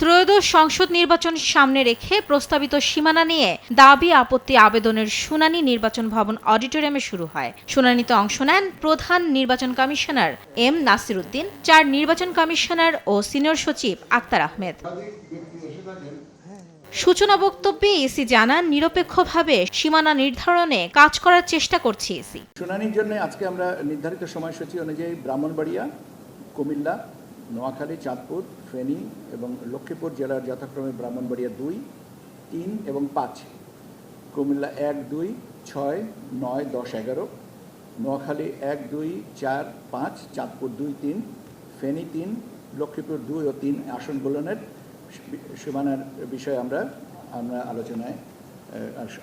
ত্রয়োদশ সংসদ নির্বাচন সামনে রেখে প্রস্তাবিত সীমানা নিয়ে দাবি আপত্তি আবেদনের শুনানি নির্বাচন ভবন অডিটোরিয়ামে শুরু হয়। শুনানিতে অংশ নেন প্রধান নির্বাচন কমিশনার এম নাসির উদ্দিন, চার নির্বাচন কমিশনার ও সিনিয়র সচিব আক্তার আহমেদ। সূচনা বক্তব্যে ইসি জানান, নিরপেক্ষভাবে সীমানা নির্ধারণে কাজ করার চেষ্টা করছে ইসি। শুনানির জন্য আজকে আমরা নির্ধারিত সময়সূচি অনুযায়ী ব্রাহ্মণবাড়িয়া, কুমিল্লা নোয়াখালী, চাঁদপুর, ফেনী এবং লক্ষ্মীপুর জেলার যথাক্রমে ব্রাহ্মণবাড়িয়া দুই, তিন এবং পাঁচ। কুমিল্লা এক, দুই, ছয়, নয়, দশ, এগারো। নোয়াখালী এক, দুই, চার, পাঁচ, চাঁদপুর দুই, তিন, ফেনী তিন, লক্ষ্মীপুর দুই ও তিন আসনগুলোনের সীমানার বিষয়ে আমরা আমরা আলোচনায়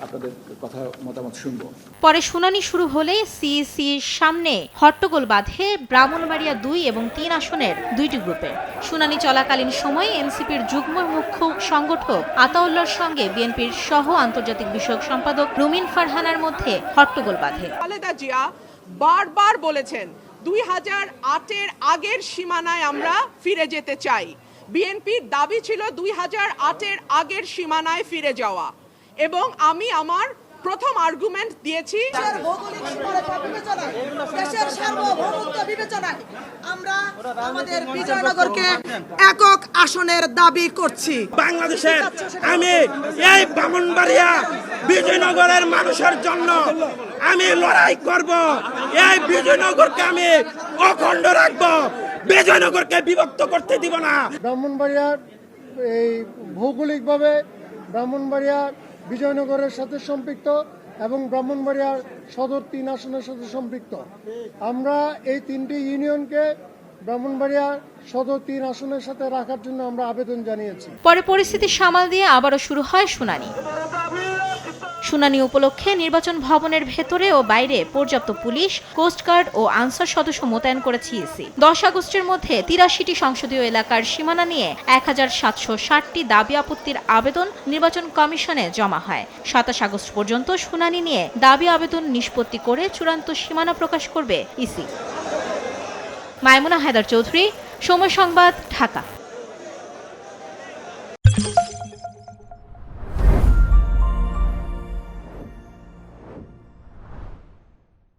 আপনাদের কথা মতামত শুনব। পরে শুনানি শুরু হলে সিইসির সামনে হট্টগোল বাঁধে ব্রাহ্মণবাড়িয়া দুই এবং তিন আসনের দুইটি গ্রুপে। শুনানি চলাকালীন সময়ে এনসিপির যুগ্ম মুখ্য সংগঠক আতাউল্লার সঙ্গে বিএনপির সহ আন্তর্জাতিক বিষয়ক সম্পাদক রুমিন ফারহানার মধ্যে হট্টগোল বাঁধে। খালেদা জিয়া বারবার বলেছেন দুই হাজার আটের আগের সীমানায় আমরা ফিরে যেতে চাই। বিএনপির দাবি ছিল দুই হাজার আটের আগের সীমানায় ফিরে যাওয়া। এবং আমি আমার প্রথম আর্গুমেন্ট দিয়েছি। দেশের ভৌগোলিক সীমারেখা বিবেচনায় দেশের সার্বভৌমত্ব বিবেচনায় আমরা আমাদের বিজয়নগরকে একক আসনের দাবি করছি। বাংলাদেশের আমি এই ব্রাহ্মণবাড়িয়া বিজয়নগরের মানুষের জন্য আমি লড়াই করব। এই বিজয়নগরকে আমি অখণ্ড রাখব। বিজয়নগরকে বিভক্ত করতে দিব না। ব্রাহ্মণবাড়িয়ার এই ভৌগোলিকভাবে ব্রাহ্মণবাড়িয়া বিজয়নগরের সাথে সম্পৃক্ত এবং ব্রাহ্মণবাড়িয়ার সদর তিন আসনের সাথে সম্পৃক্ত। আমরা এই তিনটি ইউনিয়নকে ব্রাহ্মণবাড়িয়া সদর তিন আসনের সাথে রাখার জন্য আমরা আবেদন জানিয়েছি। পরে পরিস্থিতি সামাল দিয়ে আবারও শুরু হয় শুনানি। শুনানি উপলক্ষে নির্বাচন ভবনের ভেতরে ও বাইরে পর্যাপ্ত পুলিশ কোস্টগার্ড ও আনসার সদস্য মোতায়েন করেছে ইসি দশ আগস্টের মধ্যে তিরাশিটি সংসদীয় এলাকার সীমানা নিয়ে এক হাজার সাতশো ষাটটি দাবি আপত্তির আবেদন নির্বাচন কমিশনে জমা হয়। সাতাশ আগস্ট পর্যন্ত শুনানি নিয়ে দাবি আবেদন নিষ্পত্তি করে চূড়ান্ত সীমানা প্রকাশ করবে ইসি। মাইমুনা হায়দার চৌধুরী, সময় সংবাদ, ঢাকা।